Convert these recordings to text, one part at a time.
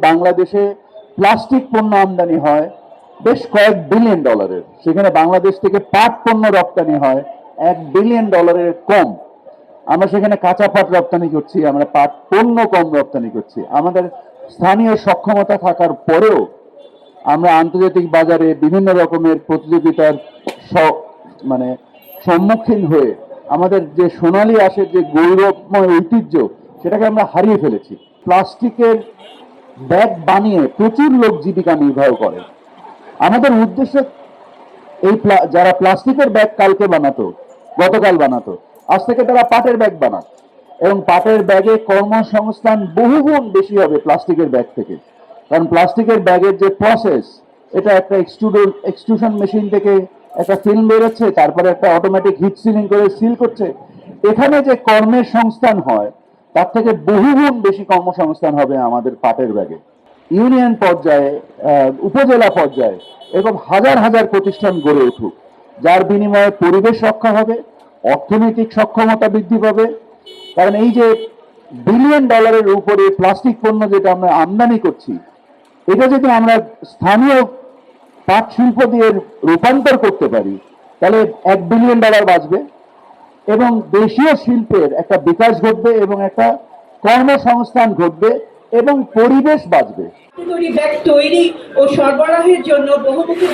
বাংলাদেশে প্লাস্টিক পণ্য আমদানি হয় বেশ কয়েক বিলিয়ন ডলারের সেখানে বাংলাদেশ থেকে পাট পণ্য রপ্তানি হয় এক বিলিয়ন ডলারের কম। আমরা সেখানে কাঁচা পাট রপ্তানি করছি, আমরা পাট পণ্য কম রপ্তানি করছি। আমাদের স্থানীয় সক্ষমতা থাকার পরেও আমরা আন্তর্জাতিক বাজারে বিভিন্ন রকমের প্রতিযোগিতার মানে সম্মুখীন হয়ে আমাদের যে সোনালী আশের যে গৌরবময় ঐতিহ্য, সেটাকে আমরা হারিয়ে ফেলেছি। প্লাস্টিকের ব্যাগ বানিয়ে প্রচুর লোক জীবিকা নির্বাহ করে। আমাদের উদ্দেশ্য এই যারা প্লাস্টিকের ব্যাগ কালকে বানাতো, গতকাল বানাতো, আজ থেকে তারা পাটের ব্যাগ বানাত এবং পাটের ব্যাগে কর্মসংস্থান বহুগুণ বেশি হবে প্লাস্টিকের ব্যাগ থেকে। কারণ প্লাস্টিকের ব্যাগের যে প্রসেস এটা একটা এক্সট্রুডর এক্সট্রুশন মেশিন থেকে একটা ফিল্ম বেরোচ্ছে, তারপরে একটা অটোমেটিক হিট সিলিং করে সিল করছে। এখানে যে কর্মের সংস্থান হয়, তার থেকে বহুগুণ বেশি কর্মসংস্থান হবে আমাদের পাটের ব্যাগে। ইউনিয়ন পর্যায়ে উপজেলা পর্যায়ে এরকম হাজার হাজার প্রতিষ্ঠান গড়ে উঠুক, যার বিনিময়ে পরিবেশ রক্ষা হবে, অর্থনৈতিক সক্ষমতা বৃদ্ধি পাবে। কারণ এই যে বিলিয়ন ডলারের উপরে প্লাস্টিক পণ্য যেটা আমরা আমদানি করছি, এটা যদি আমরা স্থানীয় পাট শিল্প দিয়ে রূপান্তর করতে পারি তাহলে এক বিলিয়ন ডলার বাঁচবে। এবং দেশীয় শিল্পের একটা বিকাশ ঘটবে এবং একটা কর্মসংস্থান ঘটবে এবং পরিবেশ বাঁচবে। তৈরি ব্যাগ তৈরি ও সরবরাহের জন্য বহুমুখী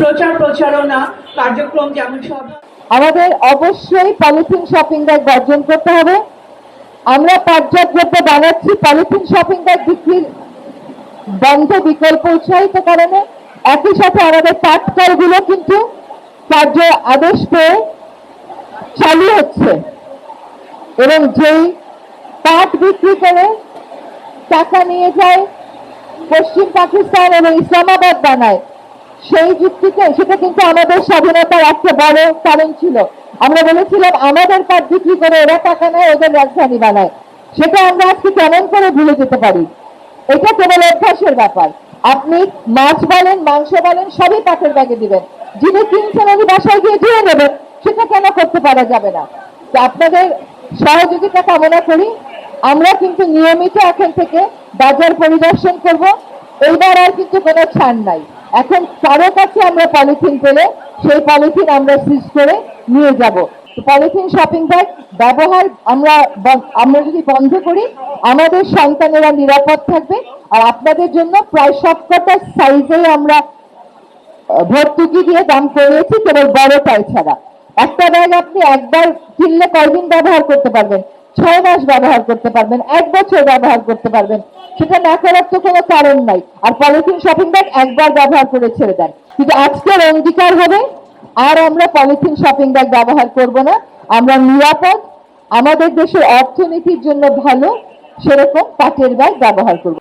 প্রচার প্রচারণা কার্যক্রম যেমন আমাদের অবশ্যই পলিথিন শপিং ব্যাগ বর্জন করতে হবে। আমরা পর্যাপ্ত দ্রব্য বানাচ্ছি পলিথিন শপিং ব্যাগ বিক্রির বন্ধ বিকল্প উৎসাহিত কারণে একই সাথে আমাদের পাটকলগুলো কিন্তু কার্য আদেশ পেয়ে চালু হচ্ছে। এবং যেই পাট বিক্রি করে টাকা নিয়ে যায় পশ্চিম পাকিস্তান এবং ইসলামাবাদ বানায়, সেই যুক্তিতে সেটা কিন্তু আমাদের স্বাধীনতার একটা বড় কারণ ছিল। আমরা বলেছিলাম, আমাদের পাট বিক্রি করে ওরা টাকা নেয়, ওদের রাজধানী বানায়। সেটা আমরা আজকে কেমন করে ভুলে যেতে পারি? এটা কেবল অভ্যাসের ব্যাপার। আপনি মাছ বলেন, মাংস বলেন, সবই পাটের ব্যাগে দিবেন। যিনি কিনছেন উনি বাসায় গিয়ে ধুয়ে নেবেন, সেটা কেন করতে পারা যাবে না? আপনাদের সহযোগিতা কামনা করি। আমরা কিন্তু নিয়মিত এখন থেকে বাজার পরিদর্শন করব। এইবার আর কিন্তু কোনো ছাড় নাই। এখন কারও কাছে আমরা পলিথিন পেলে সেই পলিথিন আমরা সিজ করে নিয়ে যাব। পলিথিন শপিং ব্যাগ ব্যবহার আমরা আমরা যদি বন্ধ করি, আমাদের সন্তানেরা নিরাপদ থাকবে আর আপনাদের জন্য প্রায় সবকটা সাইজে আমরা ভর্তুকি দিয়ে দাম করিয়েছি, কেবল বড় বড়টাই ছাড়া। একটা ব্যাগ আপনি একবার কিনলে কয়দিন ব্যবহার করতে পারবেন? ছয় মাস ব্যবহার করতে পারবেন, এক বছর ব্যবহার করতে পারবেন। সেটা না করার তো কোনো কারণ নাই। আর পলিথিন শপিং ব্যাগ একবার ব্যবহার করে ছেড়ে দেন। কিন্তু আজকের অঙ্গীকার হবে আর আমরা পলিথিন শপিং ব্যাগ ব্যবহার করব না। আমরা নিরাপদ, আমাদের দেশের অর্থনীতির জন্য ভালো, সেরকম পাটের ব্যাগ ব্যবহার করব।